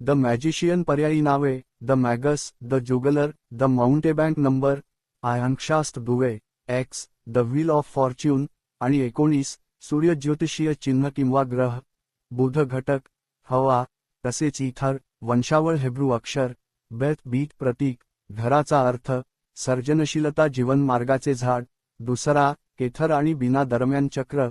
The magician पर्यायी नावे the magus the juggler the mountebank number आयांक्षास्त दुवे X the wheel of fortune आणि एकोणीस सूर्यज्योतिषीय चिन्ह किंवा ग्रह बुध घटक हवा तसेच इथर वंशावळ हेब्रू अक्षर बेथ बीट प्रतीक घराचा अर्थ सर्जनशीलता जीवन मार्गाचे झाड दुसरा केथर आणि बिना दरम्यान चक्र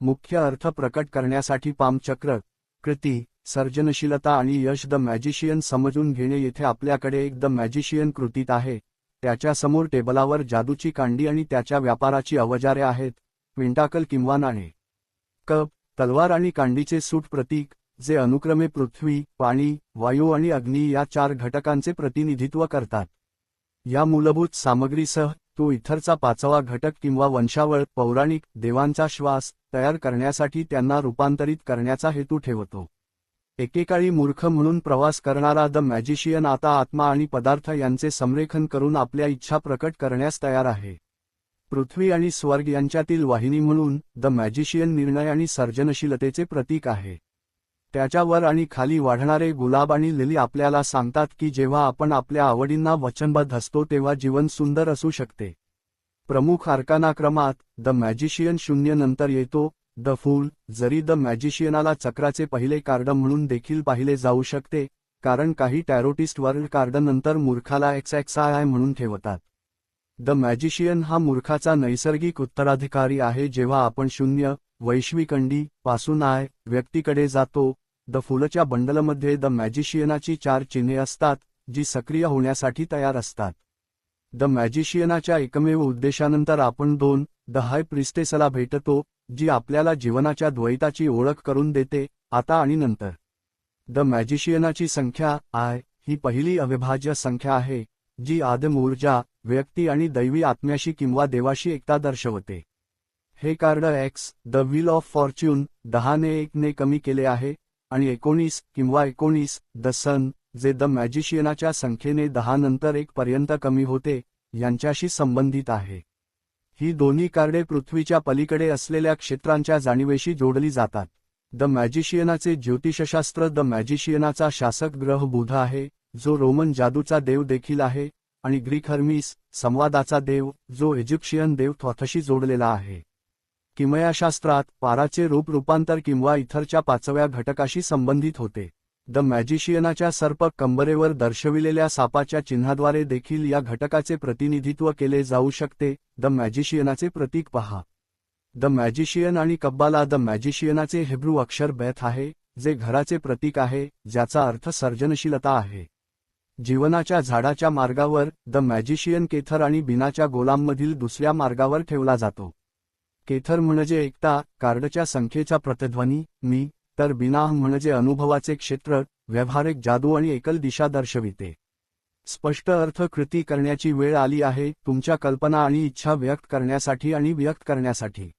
मुख्य अर्थ प्रकट करण्यासाठी पाम चक्र कृती सर्जनशीलता आणि यश द मॅजिशियन समजून घेणे येथे आपल्याकडे एक द मॅजिशियन कृतीत आहे. त्याच्यासमोर टेबलावर जादूची कांडी आणि त्याच्या व्यापाराची अवजारे आहेत. विंटाकल किंवा नाणे कप तलवार आणि कांडीचे सूट प्रतीक जे अनुक्रमे पृथ्वी पाणी वायू आणि अग्नी या चार घटकांचे प्रतिनिधित्व करतात. या मूलभूत सामग्रीसह तो इथरचा पाचवा घटक किंवा वंशावळ पौराणिक देवांचा श्वास तयार करण्यासाठी त्यांना रूपांतरित करण्याचा हेतू ठेवतो. एकेकाळी मूर्ख म्हणून प्रवास करणारा द मॅजिशियन आता आत्मा आणि पदार्थ यांचे संरेखन करून आपल्या इच्छा प्रकट करण्यास तयार आहे. पृथ्वी आणि स्वर्ग यांच्यातील वाहिनी म्हणून द मॅजिशियन निर्णय आणि सर्जनशीलतेचे प्रतीक आहे. त्याच्यावर आणि खाली वाढणारे गुलाब आणि लिली आपल्याला सांगतात की जेव्हा आपण आपल्या आवडींना वचनबद्ध असतो तेव्हा जीवन सुंदर असू शकते. प्रमुख अर्कानाक्रमात द मॅजिशियन शून्य नंतर येतो द फूल जरी द मॅजिशियनाला चक्राचे पहिले कार्ड म्हणून देखील पाहिले जाऊ शकते कारण काही टॅरोटिस्ट वर्ल्ड कार्ड नंतर मूर्खाला एक्स एक्स आय म्हणून ठेवतात. द मॅजिशियन हा मूर्खाचा नैसर्गिक उत्तराधिकारी आहे जेव्हा आपण शून्य वैश्विकंडी पासून आय व्यक्तीकडे जातो द फुलच्या बंडलमध्ये द मॅजिशियनाची चार चिन्हे असतात जी सक्रिय होण्यासाठी तयार असतात. द मॅजिशियनाच्या एकमेव उद्देशानंतर आपण दोन द हाय प्रिस्टेसला भेटतो जी आपल्याला जीवनाच्या द्वैताची ओळख करून देते आता आणि नंतर. द मॅजिशियनाची संख्या आय ही पहिली अविभाज्य संख्या आहे जी आदम ऊर्जा व्यक्ती आणि दैवी आत्म्याशी किंवा देवाशी एकता दर्शवते. हे card X the wheel of fortune दहाने एकने कमी केले आहे आणि एकोणीस किंवा एकोणीस द सन जे द मॅजिशियनाच्या संख्येने दहा नंतर एक पर्यंत कमी होते यांच्याशी संबंधित आहे. ही दोन्ही कार्डे पृथ्वीच्या पलीकडे असलेल्या क्षेत्रांच्या जाणीवेशी जोडली जातात. द मॅजिशियनाचे ज्योतिषशास्त्र द मॅजिशियनाचा शासक ग्रह बुध आहे जो रोमन जादूचा देव देखील आहे आणि ग्रीक हर्मीस संवादाचा देव जो इजिप्शियन देव थॉथशी जोडलेला आहे. किमयाशास्त्रात पाराचे रूप रूपांतर किंवा इथरच्या पाचव्या घटकाशी संबंधित होते. द मॅजिशियनाच्या सर्प कंबरेवर दर्शविलेल्या सापाच्या चिन्हाद्वारे देखील या घटकाचे प्रतिनिधित्व केले जाऊ शकते. द मॅजिशियनाचे प्रतीक पहा. द मॅजिशियन आणि कब्बाला द मॅजिशियनाचे हेब्रू अक्षर बेथ आहे जे घराचे प्रतीक आहे ज्याचा अर्थ सर्जनशीलता आहे. जीवनाच्या झाडाच्या मार्गावर द मॅजिशियन केथर आणि बिनाच्या गोलांमधील दुसऱ्या मार्गावर ठेवला जातो. केथर म्हणजे एकता कार्डच्या संख्येचा प्रतिध्वनी मी तर बिना म्हणजे अनुभवाचे क्षेत्र व्यावहारिक जादू आणि एकल दिशा दर्शविते. स्पष्ट अर्थ कृती करण्याची वेळ आली आहे तुमच्या कल्पना आणि इच्छा व्यक्त करण्यासाठी आणि व्यक्त करण्यासाठी.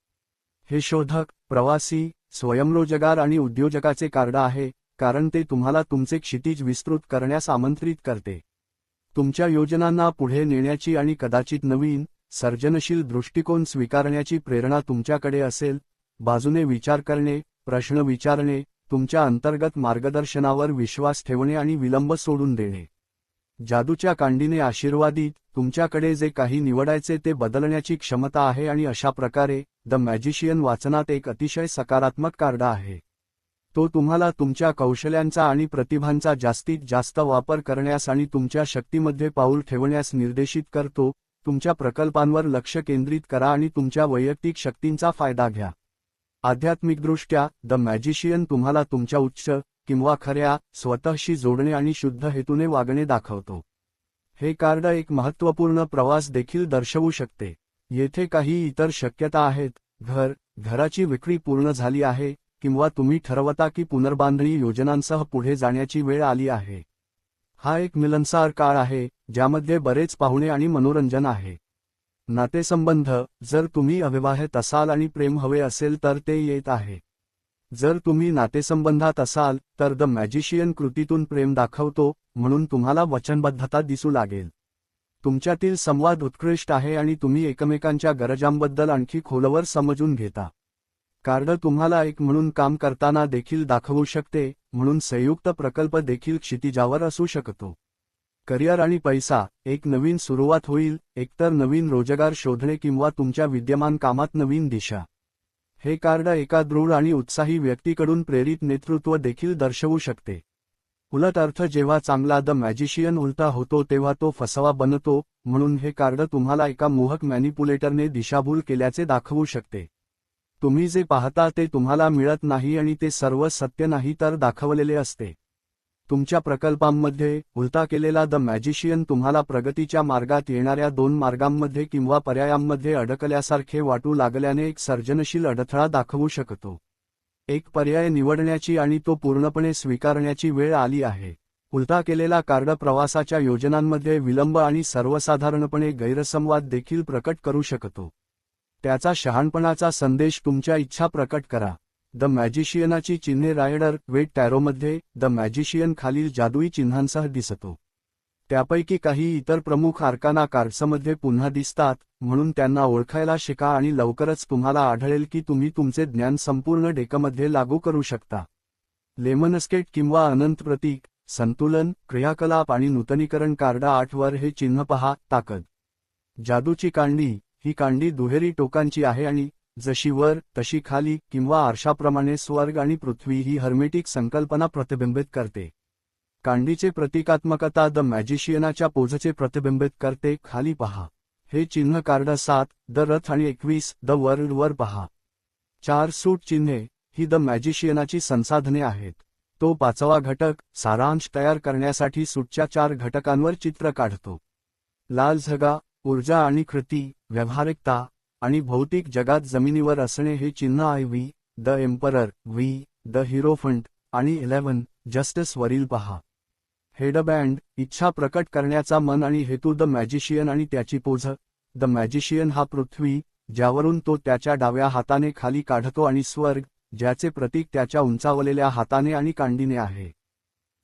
हे शोधक प्रवासी स्वयंरोजगार आणि उद्योजकाचे कार्ड आहे कारण ते तुम्हाला तुमचे क्षितिज विस्तृत करण्यास आमंत्रित करते. तुमच्या योजनांना पुढे नेण्याची आणि कदाचित नवीन सर्जनशील दृष्टिकोन स्वीकारण्याची प्रेरणा तुमच्याकडे असेल बाजूने विचार करणे प्रश्न विचारणे तुमच्या अंतर्गत मार्गदर्शनावर विश्वास ठेवणे आणि विलंब सोडून देणे. जादूच्या कांडीने आशीर्वादित तुमच्याकडे जे काही निवडायचे ते बदलण्याची क्षमता आहे आणि अशा प्रकारे द मॅजिशियन वाचनात एक अतिशय सकारात्मक कार्ड आहे. तो तुम्हाला तुमच्या कौशल्यांचा आणि प्रतिभांचा जास्तीत जास्त वापर करण्यास आणि तुमच्या शक्तीमध्ये पाऊल ठेवण्यास निर्देशित करतो तुमच्या प्रकल्पांवर लक्ष केंद्रित करा आणि तुमच्या वैयक्तिक शक्तींचा फायदा घ्या. आध्यात्मिकदृष्ट्या द मॅजिशियन तुम्हाला तुमच्या उच्च किंवा खऱ्या स्वतःशी जोडणे आणि शुद्ध हेतूने वागणे दाखवतो. हे कार्ड एक महत्त्वपूर्ण प्रवास देखील दर्शवू शकते. येथे काही इतर शक्यता आहेत. घर घराची विक्री पूर्ण झाली आहे किंवा तुम्ही ठरवता की पुनर्बांधणी योजनांसह पुढे जाण्याची वेळ आली आहे. हा एक मिलनसार काळ आहे ज्यामध्ये बरेच पाहुणे आणि मनोरंजन आहे. नातेसंबंध जर तुम्ही अविवाहित असाल आणि प्रेम हवे असेल तर ते येत आहे. जर तुम्ही नातेसंबंधात असाल तर द मॅजिशियन कृतीतून प्रेम दाखवतो म्हणून तुम्हाला वचनबद्धता दिसू लागेल. तुमच्यातील संवाद उत्कृष्ट आहे आणि तुम्ही एकमेकांच्या गरजांबद्दल आणखी खोलवर समजून घेता. कार्ड तुम्हाला एक म्हणून काम करताना देखील दाखवू शकते म्हणून संयुक्त प्रकल्प देखील क्षितिजावर असू शकतो. करिअर आणि पैसा एक नवीन सुरुवात होईल एकतर नवीन रोजगार शोधणे किंवा तुमच्या विद्यमान कामात नवीन दिशा. हे कार्ड एका दृढ आणि उत्साही व्यक्तीकडून प्रेरित नेतृत्व देखील दर्शवू शकते. उलट अर्थ जेव्हा चांगला द मॅजिशियन उलटा होतो तेव्हा तो फसवा बनतो म्हणून हे कार्ड तुम्हाला एका मोहक मॅनिपुलेटरने दिशाभूल केल्याचे दाखवू शकते. तुम्ही जे पाहता ते तुम्हाला मिळत नाही आणि ते सर्व सत्य नाही तर दाखवलेले असते. तुमच्या प्रकल्पांमध्ये उलता केलेला द मॅजिशियन तुम्हाला प्रगतीच्या मार्गात येणाऱ्या दोन मार्गांमध्ये किंवा पर्यायांमध्ये अडकल्यासारखे वाटू लागल्याने एक सर्जनशील अडथळा दाखवू शकतो. एक पर्याय निवडण्याची आणि तो पूर्णपणे स्वीकारण्याची वेळ आली आहे. उलटा केलेला कार्ड प्रवासाच्या योजनांमध्ये विलंब आणि सर्वसाधारणपणे गैरसंवाद देखील प्रकट करू शकतो. त्याचा शहाणपणाचा संदेश तुमच्या इच्छा प्रकट करा. द मॅजिशियनाची चिन्हे रायडर वेट टॅरोमध्ये द मॅजिशियन खालील जादुई चिन्हांसह दिसतो. त्यापैकी काही इतर प्रमुख आर्काना कार्ड्समध्ये पुन्हा दिसतात म्हणून त्यांना ओळखायला शिका आणि लवकरच तुम्हाला आढळेल की तुम्ही तुमचे ज्ञान संपूर्ण डेकमध्ये लागू करू शकता. लेमनस्केट किंवा अनंत प्रतीक संतुलन क्रियाकलाप आणि नूतनीकरण कार्ड आठवर हे चिन्ह पहा ताकद. जादूची कांडी ही कांडी दुहेरी टोकांची आहे आणि जशी वर तशी खाली किंवा आरशाप्रमाणे स्वर्ग आणि पृथ्वी ही हर्मेटिक संकल्पना प्रतिबिंबित करते. कांडीचे प्रतिकात्मकता द मॅजिशियनाच्या पोझचे प्रतिबिंबित करते. खाली पहा. हे चिन्ह कार्ड सात द रथ आणि एकवीस द वर्ल्ड वर पहा. चार सूट चिन्हे ही द मॅजिशियनाची संसाधने आहेत. तो पाचवा घटक सारांश तयार करण्यासाठी सूटच्या चार घटकांवर चित्र काढतो. लाल झगा ऊर्जा आणि कृती व्यावहारिकता आणि भौतिक जगात जमिनीवर असणे हे चिन्ह आहे V the emperor V the hierophant आणि इलेव्हन जस्टिस वरील पहा. हेडबँड इच्छा प्रकट करण्याचा मन आणि हेतू द मॅजिशियन आणि त्याची पोझ. द मॅजिशियन हा पृथ्वी ज्यावरून तो त्याच्या डाव्या हाताने खाली काढतो आणि स्वर्ग ज्याचे प्रतीक त्याच्या उंचावलेल्या हाताने आणि कांडीने आहे.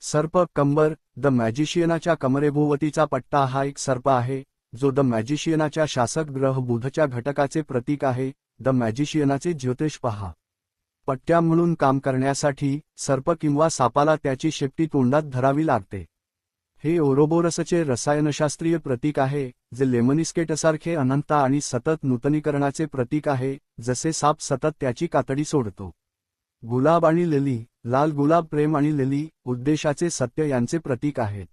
सर्प कंबर द मॅजिशियनाच्या कमरेभोवतीचा पट्टा हा एक सर्प आहे जो द मॅजिशियनाच्या शासक ग्रह बुधच्या घटकाचे प्रतीक आहे द मॅजिशियनाचे ज्योतिष पहा. पट्ट्या म्हणून काम करण्यासाठी सर्प किंवा सापाला त्याची शेपटी तोंडात धरावी लागते. हे ओरोबोरसचे रसायनशास्त्रीय प्रतीक आहे जे लेमनिस्केटसारखे अनंत आणि सतत नूतनीकरणाचे प्रतीक आहे जसे साप सतत त्याची कातडी सोडतो. गुलाब आणि लेली लाल गुलाब प्रेम आणि लेली उद्देशाचे सत्य यांचे प्रतीक आहेत.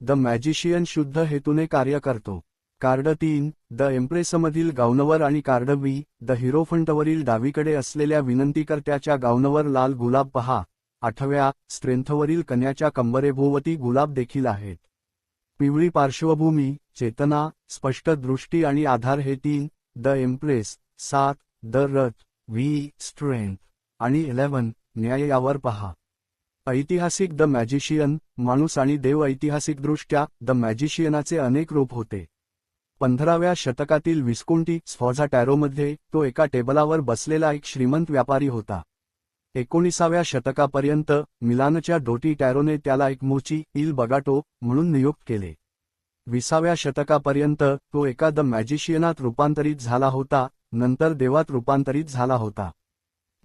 द मॅजिशियन शुद्ध हेतूने कार्य करतो. कार्ड तीन द एम्प्रेसमधील गावनवर आणि कार्ड बी द हिरोफंटवरील डावीकडे असलेल्या विनंतीकर्त्याच्या गावनवर लाल गुलाब पहा. आठव्या स्ट्रेंथवरील कन्याच्या कंबरेभोवती गुलाब देखील आहेत. पिवळी पार्श्वभूमी चेतना स्पष्ट दृष्टी आणि आधार हे तीन द एम्प्रेस सात द रथ व्ही स्ट्रेंथ आणि इलेव्हन न्याय यावर पहा. ऐतिहासिक द मॅजिशियन माणूस आणि देव ऐतिहासिकदृष्ट्या द मॅजिशियनाचे अनेक रूप होते. पंधराव्या शतकातील विस्कुंटी स्फॉझा टॅरोमध्ये तो एका टेबलावर बसलेला एक श्रीमंत व्यापारी होता. एकोणीसाव्या शतकापर्यंत मिलानच्या डोटी टॅरोने त्याला एक मोची इल बगाटो म्हणून नियुक्त केले. विसाव्या शतकापर्यंत तो एका द मॅजिशियनात रूपांतरित झाला होता नंतर देवात रूपांतरित झाला होता.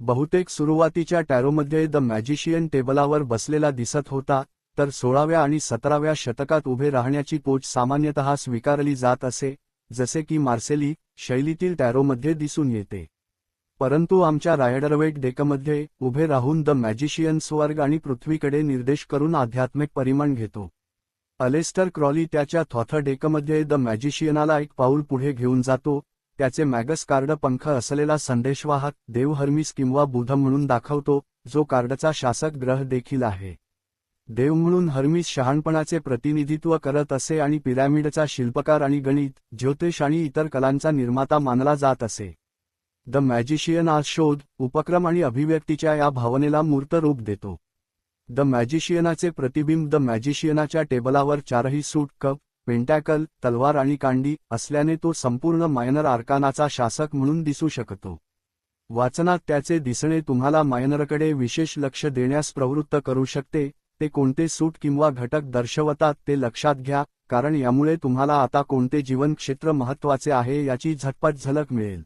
बहुतेक सुरुवातीच्या टॅरोमध्ये द मॅजिशियन टेबलावर बसलेला दिसत होता तर सोळाव्या आणि सतराव्या शतकात उभे राहण्याची पोच सामान्यतः स्वीकारली जात असे जसे की मार्सेली शैलीतील टॅरोमध्ये दिसून येते. परंतु आमच्या रायडरवेट डेकमध्ये उभे राहून द मॅजिशियन स्वर्ग आणि पृथ्वीकडे निर्देश करून आध्यात्मिक परिमाण घेतो. अलेस्टर क्रॉली त्याच्या थॉथ डेकमध्ये द मॅजिशियनाला एक पाऊल पुढे घेऊन जातो त्याचे मॅगस कार्ड पंख असलेला संदेशवाहक देव हर्मिस किंवा बुध म्हणून दाखवतो जो कार्डचा शासक ग्रह देखील आहे. देव म्हणून हर्मिस शहाणपणाचे प्रतिनिधित्व करत असे आणि पिरॅमिडचा शिल्पकार आणि गणित ज्योतिष आणि इतर कलांचा निर्माता मानला जात असे. द मॅजिशियन आज शोध उपक्रम आणि अभिव्यक्तीच्या या भावनेला मूर्त रूप देतो. द मॅजिशियनाचे प्रतिबिंब द मॅजिशियनाच्या टेबलावर चारही सूट कप पेंटॅकल तलवार आणि कांडी असल्याने तो संपूर्ण मायनर आर्कानाचा शासक म्हणून दिसू शकतो. वाचनात त्याचे दिसणे तुम्हाला मायनरकडे विशेष लक्ष देण्यास प्रवृत्त करू शकते ते कोणते सूट किंवा घटक दर्शवतात ते लक्षात घ्या कारण यामुळे तुम्हाला आता कोणते जीवन क्षेत्र महत्त्वाचे आहे याची झटपट झलक मिळेल.